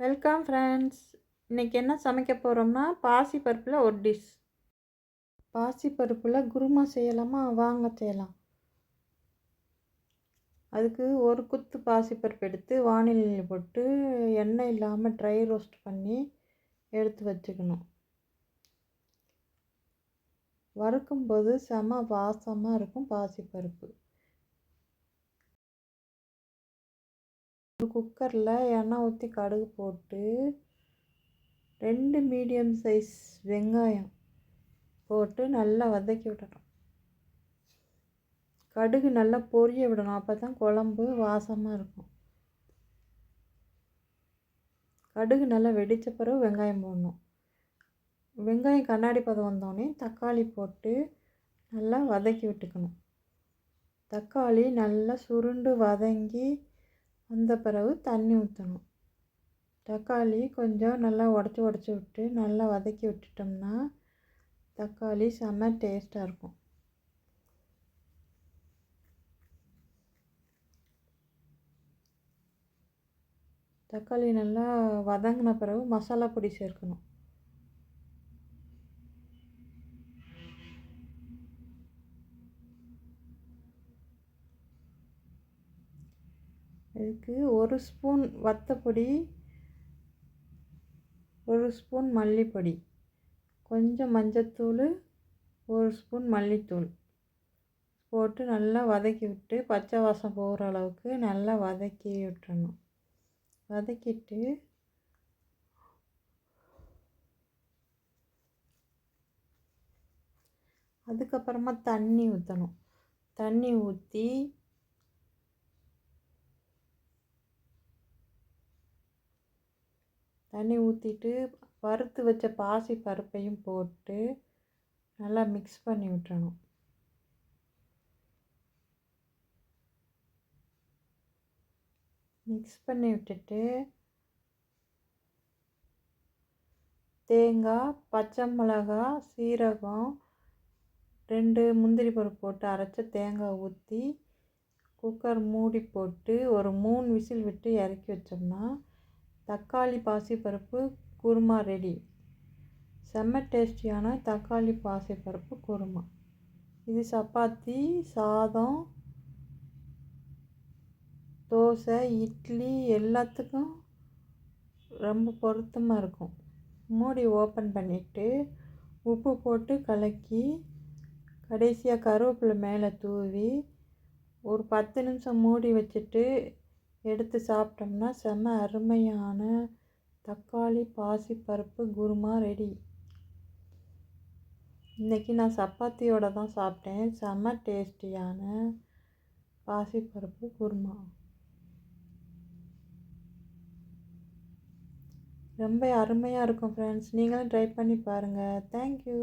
Welcome friends இன்றைக்கி என்ன சமைக்க போகிறோம்னா பாசி பருப்பில் ஒரு டிஷ் பாசி பருப்பில் குருமா செய்யலாமா? வாங்க செய்யலாம். அதுக்கு ஒரு குத்து பாசி பருப்பு எடுத்து வானிலையில் போட்டு எண்ணெய் இல்லாமல் ட்ரை ரோஸ்ட் பண்ணி எடுத்து வச்சுக்கணும். வறுக்கும்போது செம வாசமாக இருக்கும் பாசிப்பருப்பு பருப்பு. குக்கரில் எண்ணெய் ஊற்றி கடுகு போட்டு ரெண்டு மீடியம் சைஸ் வெங்காயம் போட்டு நல்லா வதக்கி விடணும். கடுகு நல்லா பொரிய விடணும். அப்போ தான் குழம்பு வாசமாக இருக்கும். கடுகு நல்லா வெடித்த பிறகு வெங்காயம் போடணும். வெங்காயம் கண்ணாடி பதம் வந்தோடனே தக்காளி போட்டு நல்லா வதக்கி விட்டுக்கணும். தக்காளி நல்லா சுருண்டு வதங்கி வந்த பிறகு தண்ணி ஊற்றணும் தக்காளி கொஞ்சம் நல்லா உடச்சி உடச்சி விட்டு நல்லா வதக்கி விட்டுட்டோம்னா தக்காளி செம்ம டேஸ்ட்டாக இருக்கும். தக்காளி நல்லா வதங்கின பிறகு மசாலா பொடி சேர்க்கணும். இதுக்கு ஒரு ஸ்பூன் வத்தப்பொடி ஒரு ஸ்பூன் மல்லிப்பொடி. கொஞ்சம் மஞ்சத்தூள் ஒரு ஸ்பூன் மல்லித்தூள். போட்டு நல்லா வதக்கி விட்டு பச்சை வாசம் போகிற அளவுக்கு நல்லா வதக்கி விட்டுறணும். வதக்கிட்டு அதுக்கப்புறமா தண்ணி ஊற்றணும் தண்ணி ஊற்றி தண்ணி ஊற்றிட்டு வறுத்து வச்ச பாசி பருப்பையும் போட்டு நல்லா மிக்ஸ் பண்ணி விட்டுறணும். மிக்ஸ் பண்ணி விட்டுட்டு தேங்காய் பச்சை மிளகா சீரகம் ரெண்டு முந்திரி பருப்பு போட்டு அரைச்ச தேங்காய் ஊற்றி குக்கர் மூடி போட்டு ஒரு மூணு விசில் விட்டு இறக்கி வச்சோம்னா தக்காளி பாசிப்பருப்பு குருமா ரெடி செம்ம டேஸ்டியான தக்காளி பாசிப்பருப்பு குருமா. இது சப்பாத்தி சாதம் தோசை இட்லி எல்லாத்துக்கும் ரொம்ப பொருத்தமாக இருக்கும். மூடி ஓப்பன் பண்ணிவிட்டு உப்பு போட்டு கலக்கி கடைசியாக கருவேப்பிலை மேலே தூவி ஒரு பத்து நிமிஷம் மூடி வச்சுட்டு எடுத்து சாப்பிட்டோம்னா செம்ம அருமையான தக்காளி பாசிப்பருப்பு குருமா ரெடி இன்றைக்கி நான் சப்பாத்தியோடு தான் சாப்பிட்டேன். செம்ம டேஸ்டியான பாசிப்பருப்பு குருமா. ரொம்ப அருமையாக இருக்கும் ஃப்ரெண்ட்ஸ் நீங்களும் ட்ரை பண்ணி பாருங்கள் தேங்க்யூ